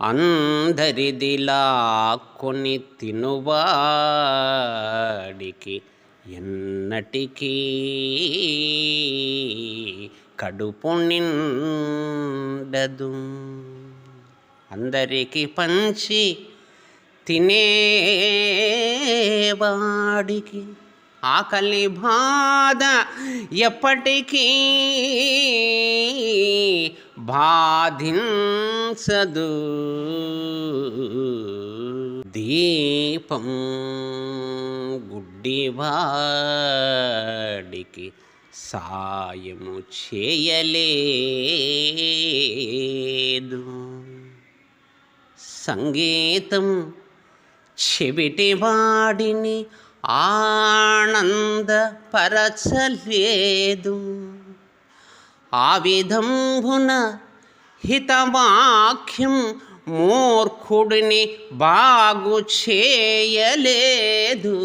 అందరిదిలా కొని తినువాడికి ఎన్నటికీ కడుపు నిండదు. అందరికి పంచి తినేవాడికి ఆకలి బాధ ఎప్పటికీ బాధించదు. దీపం గుడ్డివాడికి సాయము చేయలేదు. సంగీతం చెవిటివాడిని ఆనందపరచలేదు. ఆ విధంబున హితవాక్యం మూర్ఖుడిని బాగు చేయలేదు.